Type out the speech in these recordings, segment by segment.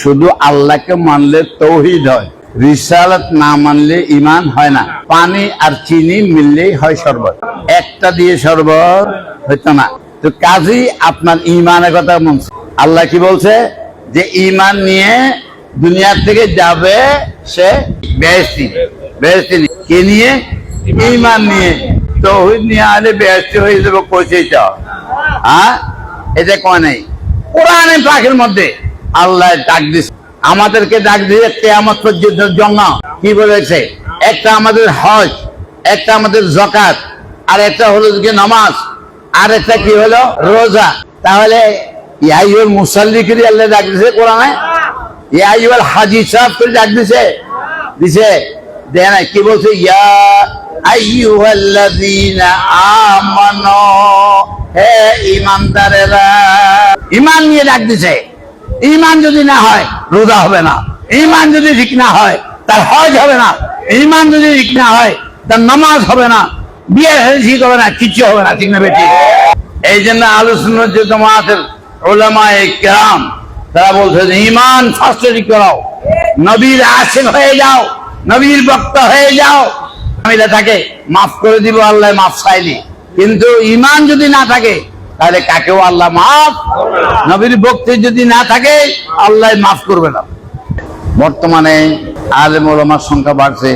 শুধু আল্লাহকে মানলে তৌহিদ হয়, রিসালাত না মানলে ইমান হয় না। পানি আর চিনি মিললেই হয় শরবত। একটা দিয়ে শরবত হইতো না। তো কাজী আপনার ইমানের কথা মনছে আল্লাহ কি বলছে? যে ইমান নিয়ে দুনিয়া থেকে যাবে সে বেহস্তি বেহস্তি কে নিয়ে? ইমান নিয়ে। তৌহিদ নিয়ে আলে বেহস্তি হয়ে যাবে কইছে চাও হ্যাঁ? এটা কয় নাই? কোরআনে পাখির মধ্যে আল্লাহ ডাক দিছে। আমাদেরকে ডাক দিয়ে কেয়ামত পর্যন্ত জন্য কি বলেছে? একটা আমাদের হজ, একটা আমাদের জকাত আর একটা হলো নামাজ, আর একটা কি হলো? রোজা। তাহলে আল্লাহ ডাক দিছে হাজি সাহেব করে ডাক দিছে? দিছে। দেয় কি বলছে? ইয়া আইয়ুহাল্লাযীনা আমানু, হে ইমানদারেরা। ইমান নিয়ে ডাক দিছে। ইমান যদি না হয়, রোজা হবে না। ইমান যদি ঠিক না হয়, তার হজ হবে না। ইমান যদি ঠিক না হয়, তার নামাজ হবে না। বিয়ে ঠিক হবে না কিছু হবে না, ঠিক না বেটি? এই জন্য আলোচনা যে তোমাদের ওলামায়ে কেরাম, তারা বলছে যে ইমান ফার্স্ট করাও। নবীর আশেক হয়ে যাও, নবীর বক্ত হয়ে যাও। আমিরা তাকে মাফ করে দিব, আল্লাহ মাফ চাইলি। কিন্তু ইমান যদি না থাকে তাহলে কাকেও আল্লাহ মাফ। নবীর ভক্তি যদি না থাকে, আল্লাহ মাফ করবে না। বর্তমানে আলেম ওলামার সংখ্যা বাড়ছে,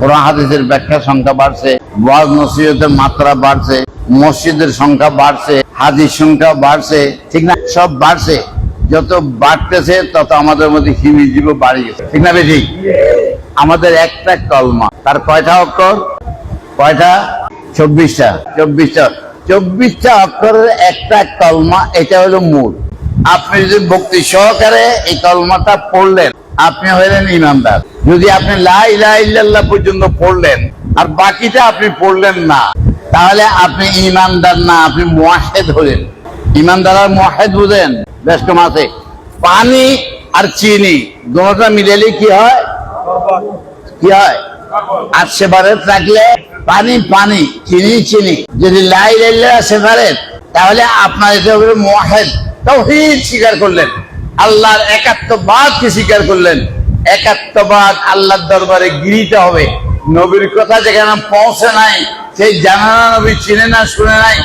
কোরআন হাদিসের ব্যাখ্যার সংখ্যা বাড়ছে, ওয়াজ নসিহতের মাত্রা বাড়ছে, মসজিদের সংখ্যা বাড়ছে হাদিস সংখ্যা বাড়ছে, ঠিক না? সব বাড়ছে। যত বাড়তেছে, তত আমাদের মধ্যে হিমিজীব বাড়ি গেছে। ঠিক না বেশি আমাদের একটা কলমা। তার কয়টা অক্ষর? কয়টা? চব্বিশটা। চব্বিশটা। চব্বিশটা অক্ষরের একটা কলমা, এটা হলো মূল। আপনি যদি ভক্তি সহকারে এই কলমাটা পড়লেন, আপনি হলেন ইমানদার। যদি আপনি লাই ইল্লাল্লাহ পর্যন্ত পড়লেন, আর বাকিটা আপনি পড়লেন না, তাহলে আপনি ইমানদার না, আপনি মোয়াহেদ হলেন। ইমানদার আর মোয়াহেদ বুঝেন? কম আছে পানি আর চিনি দুটা মিলালে কি হয়? কি হয়? আর সেবারে রাখলে পানি পানি, চিনি চিনি। যদি লাই লাইলে সেপারেট তাহলে আপনার এটা হবে মোয়াহেদ তৌহিদ স্বীকার করলেন। আল্লাহর একাত্মবাদকে স্বীকার করলেন। একাত্মবাদ আল্লাহর দরবারে গিরিতে হবে। নবীর কথা যেখানে পৌঁছে নাই, সেই জানানা নবী চিনে না, শুনে নাই,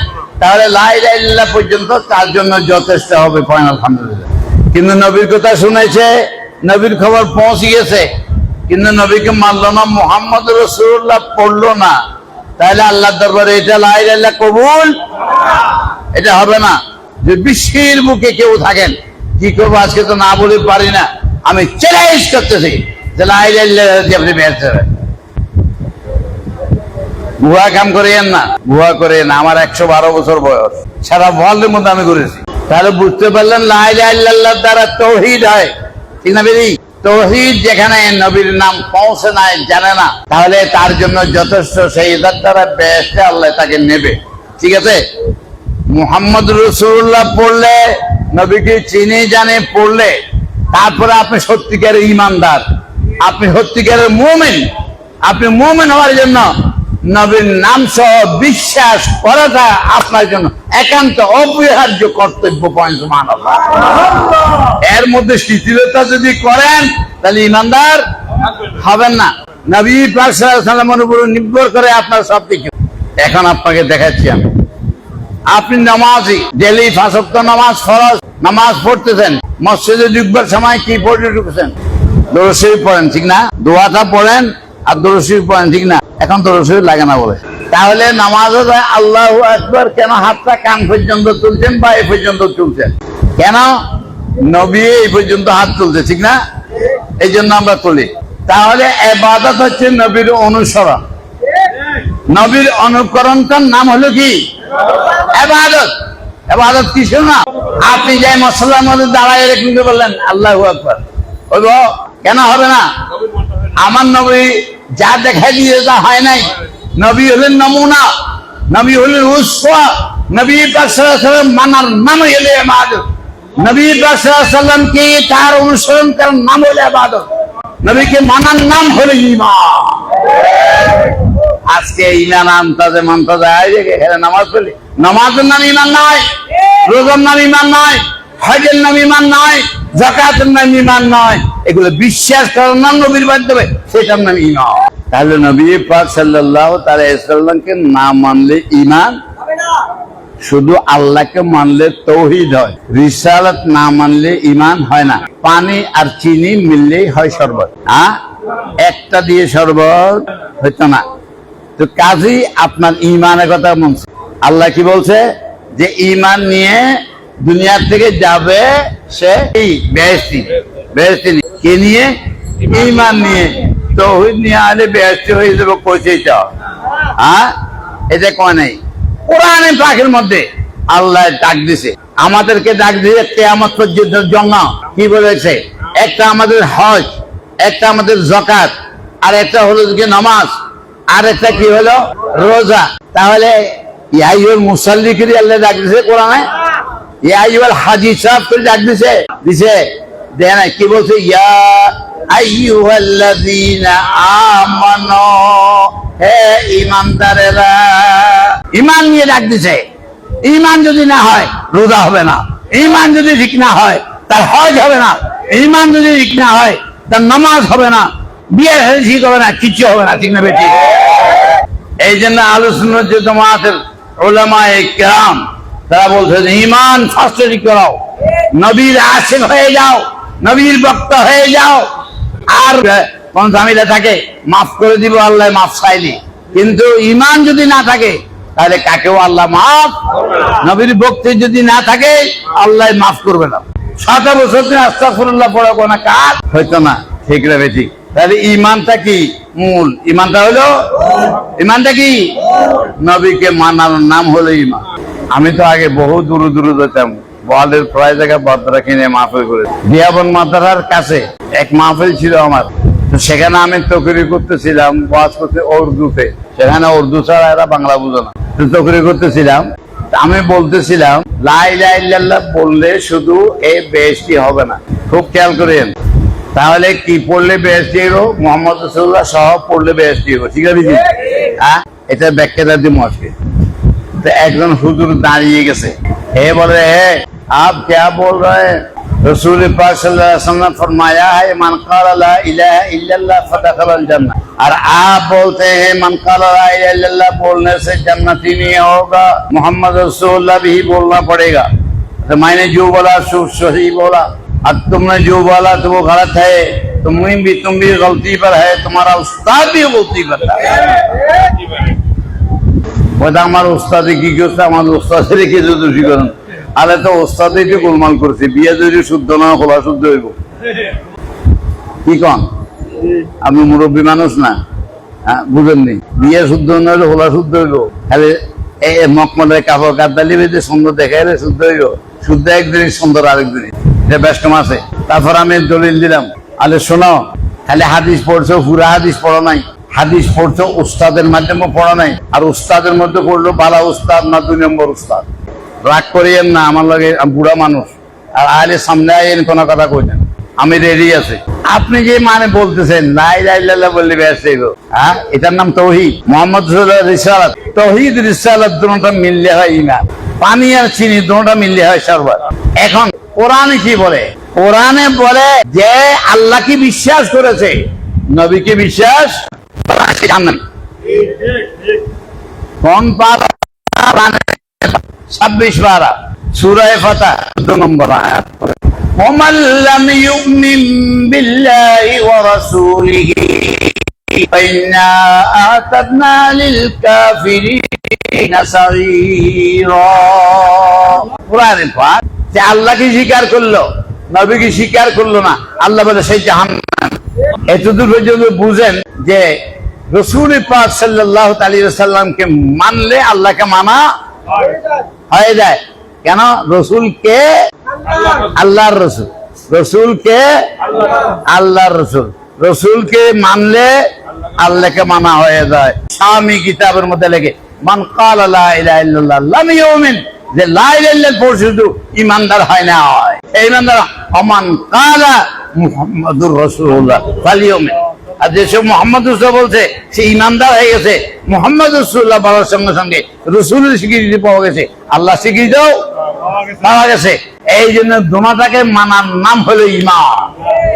তাহলে লাই লাইল্লাহ পর্যন্ত তার জন্য যথেষ্ট হবে পয়েন আলহামদুলিল্লাহ। কিন্তু নবীর কথা শুনেছে, নবীর খবর পৌঁছে গেছে। কিন্তু নবীকে মানলো না, মোহাম্মদ রসুল্লাহ পড়ল না। তাহলে আল্লাহ দরবারে এটা লাই লাইল্লাহ কবুল? এটা হবে না। যে বিশ্বের বুকে কেউ থাকেন, কি করব আজকে তো না বলে পারি না। আমি চ্যালেঞ্জ করতেছি যে লাই লাইল্লাহ আপনি বের হবেন ভুয়া কাম করিয়েন না, ভুয়া করিয়েন না। আমার একশো বারো বছর বয়স। সারা ওয়ার্ল্ডের মধ্যে আমি করেছি তাহলে বুঝতে পারলেন লাইল্লাহ দ্বারা তৌহিদ হয়। ঠিক না বেরি? তৌহিদ যেখানে নবীর নাম পৌঁছে নাই, জানে না, তাহলে তার জন্য যথেষ্ট সেই ইদার দ্বারা আল্লাহ তাকে নেবে। ঠিক আছে? মুহাম্মদ রসুল্লাহ পড়লে, নবীকে চিনে জানে পড়লে, তারপরে আপনি সত্যিকারের ইমানদার আপনি সত্যিকারের মুমেন, আপনি মুমেন হওয়ার জন্য নবীর নাম সহ বিশ্বাস করাটা আপনার জন্য একান্ত অপরিহার্য কর্তব্য পয়েন্ট এর মধ্যে শিথিলতা যদি করেন, তাহলে ইমানদার হবেন না। নবী সালামের উপর নির্ভর করে আপনার সব কিছু এখন আপনাকে দেখাচ্ছি আমি। আপনি নামাজি ডেলি ফাঁসক্ত নামাজ ফরজ, নামাজ পড়তেছেন। মসজিদে ঢুকবার সময় কি পড়ে ঢুকছেন? দরশরীফ পড়েন, ঠিক না? দোয়াটা পড়েন আর দরশরীফ পড়েন, ঠিক না? এখন দরশরীফ লাগে না বলে। তাহলে নামাজও যায়, আল্লাহ একবার কেন হাতটা কান পর্যন্ত তুলছেন, বা এই পর্যন্ত তুলছেন? কেন? নবী এই পর্যন্ত হাত তুলছে, ঠিক না? এই জন্য আমরা তুলি। তাহলে এবাদত হচ্ছে নবীর অনুসরণ। নবীর অনুকরণটার নাম হলো কি? এবাদত। এবাদত কিছু না আপনি যাই মশলার মধ্যে দাঁড়ায় রেখে বললেন, আল্লাহ আকবর। হইব কেন হবে না? আমার নবী যা দেখাই দিয়ে তা হয় নাই। নবী হলেন নমুনা, নবী হলেন উৎসা, নবী পাশাল্লাম মানার নাম হলে এবাদত নবী পাশাল্লাম কে তার অনুসরণ করার নাম নবীকে মানার নাম আজকে ইমান আনতাজে মানতাজে যে এখানে নামাজ পড়লি। নামাজের নাম ইমান নাই, রোজার নাম ইমান নাই, হজের নাম ইমান নয় জাকাতের নাম ইমান নয় এগুলো বিশ্বাস করার নাম নবীর মাধ্যমে, সেটার নাম ইমান তাহলে নবী পাক সাল্লাল্লাহু তাআলা সাল্লামকে না মানলে ইমান শুধু আল্লাহকে মানলে তৌহিদ হয় রিসালাত না মানলে ইমান হয় না। পানি আর চিনি মিললেই হয় শরবত। হ্যাঁ একটা দিয়ে শরবত হইতো না। তো কাজী আপনার ইমানের কথা মনছে আল্লাহ কি বলছে? যে ইমান নিয়ে দুনিয়া থেকে যাবে সে এই বেহেস্তি বেহেস্তি। কে নিয়ে? ইমান নিয়ে। তৌহিদ নিয়ে আলে বেহেস্তি হয়ে যাবে কইছে চাও হ্যাঁ? এটা কয় নাই? কোরআনে পাকের মধ্যে আল্লাহ ডাক দিছে। আমাদেরকে ডাক দিয়ে কি বলেছে? একটা আমাদের হজ, একটা আমাদের জকাত আর একটা হলো কি নামাজ, আর একটা কি হলো? রোজা। তাহলে ইয়াইউল মুসাল্লিকিরি আল্লাহ ডাক দিছে কোরআনে? ইয়াইউল হাজি সাহেব করে ডাক দিছে। দিছে। দেয় না কি বলছে? ইয়া হে ইমান নিয়ে দিছে। ইমান যদি না হয়, রোজা হবে না। ইমান যদি ঠিক না হয়, তার হজ হবে না। ইমান যদি ঠিক না হয়, তার নামাজ হবে না। বিয়ে ঠিক হবে না কিচ্ছু হবে না, ঠিক না বেটি এই জন্য আলোচনা যে কেরাম, তারা বলছে ইমান ফার্স্টে করাও। নবীর আশেক হয়ে যাও। নবীর বক্ত হয়ে যাও। আর কোন ঝামেলা থাকে, মাফ করে দিব আল্লাহ, মাফ চাইলি। কিন্তু ইমান যদি না থাকে, তাহলে কাকেও আল্লাহ মাফ নবীর ভক্তি যদি না থাকে, আল্লাহ মাফ করবে না। সাত বছর আস্তাফুল্লাহ পড়া কোনো কাজ হয়তো না, ঠিক রে বেঠিক তাহলে ইমানটা কি? মূল। ইমানটা হলো? ইমানটা কি? নবীকে মানার নাম হলো ইমান আমি তো আগে বহু দূর দূর যেতাম। ওয়ার্ল্ডের প্রায় জায়গায় বদরা কিনে মাহফিল করে দিয়াবন মাতারার কাছে এক মাহফিল ছিল আমার। সেখানে আমি তকরি করতেছিলাম করতে উর্দুতে। সেখানে উর্দু ছাড়া এরা বাংলা বুঝো না। তকরি করতেছিলাম। আমি বলতেছিলাম লাই লাই বললে শুধু এই বেশটি হবে না। খুব খেয়াল করেন। তাহলে কি পড়লে বেহেস্তি হলো মোহাম্মদ রসুল্লাহ সহ পড়লে বেহেস্তি হলো ঠিক আছে? হ্যাঁ এটা ব্যাখ্যাটা আজকে। তো একজন হুজুর দাঁড়িয়ে গেছে। হে বলে, হে आप क्या बोल रहे हैं रसूल पाक सल्लल्लाहु अलैहि वसल्लम ने फरमाया है मन काल ला इलाहा इल्लल्लाह फदखल अल जन्नह और आप बोलते हैं मन काल ला इलाहा इल्लल्लाह बोलने से जन्नती नहीं होगा मोहम्मद रसूलुल्लाह भी बोलना पड़ेगा तो मैंने जो बोला सो सही बोला अब तुमने जो बोला तो वो गलत है तुम भी तुम भी गलती पर है तुम्हारा उस्ताद भी गलती करता है ওটা আমার ওস্তাদে কি করছে আমার ওস্তাদের কি দোষী করেন আরে তো ওস্তাদে তো গোলমাল করছে, বিয়ে যদি শুদ্ধ না খোলা শুদ্ধ হইব। কি কন? আপনি মুরব্বী মানুষ না? হ্যাঁ বুঝেননি? বিয়ে শুদ্ধ না হলে খোলা শুদ্ধ হইব। খালি মকমলের কাপড় কাতালি বেঁধে সুন্দর দেখাইলে শুদ্ধ হইব। শুদ্ধ একদিন সুন্দর আরেকদিন এটা ব্যস্ত আছে। তারপর আমি দলিল দিলাম। আরে শোনো, খালি হাদিস পড়ছো, পুরা হাদিস পড়ো নাই। হাদিস পড়ছো উস্তাদের মাধ্যমে পড়া নাই। আর উস্তাদের মধ্যে পড়ল বালা উস্তাদ না দুই নম্বর উস্তাদ রাগ করিয়েন না, আমার লগে বুড়া মানুষ। আর আইলে সামনে আইন কোনো কথা কইতেন আমি রেডি আছি। আপনি যে মানে বলতেছেন, লাই লাই লাল্লাহ বললে ব্যাস হ্যাঁ? এটার নাম তৌহিদ। মোহাম্মদ রিসালাত। তৌহিদ, রিসালাত দুটোটা মিললে হয় ইমান পানি আর চিনি দুটোটা মিললে হয় শরবত এখন কোরআনে কি বলে? কোরআনে বলে যে আল্লাহ কি বিশ্বাস করেছে? নবীকে বিশ্বাস? কোন পারা ছাব্বিশ পারা সুরায় ফাতা চোদ্দ নম্বর আয়াত ومن لم يؤمن بالله ورسوله فإنا أعتدنا للكافرين سعيرا কোরআনের পাক যে আল্লাহকে স্বীকার করলো নবীকে স্বীকার করলো না আল্লাহ বলে সেই জাহান্নাম এতদূর পর্যন্ত বুঝেন যে রসুল পাক সাল্লাহ আলী সাল্লামকে মানলে আল্লাহকে মানা হয়ে যায়। কেন? রসুলকে আল্লাহর রসুল। রসুলকে আল্লাহর রসুল। রসুলকে মানলে আল্লাহকে মানা হয়ে যায়। স্বামী কিতাবের মধ্যে লেগে মান কাল যে লা ইলাহা ইল্লাল্লাহ পড়ে শুধু ইমানদার হয় না হয়। এই ইমানদার অমান কালা মুহাম্মাদুর ফালিউমিন আর যেসব মোহাম্মদ রসুল্লাহ বলছে, সে ইমানদার হয়ে গেছে। মোহাম্মদ রসুল্লাহ বলার সঙ্গে সঙ্গে রসুলের স্বীকৃতি পাওয়া গেছে। আল্লাহ স্বীকৃতিও পাওয়া গেছে। এই জন্য দোমাটাকে মানার নাম হলো ইমান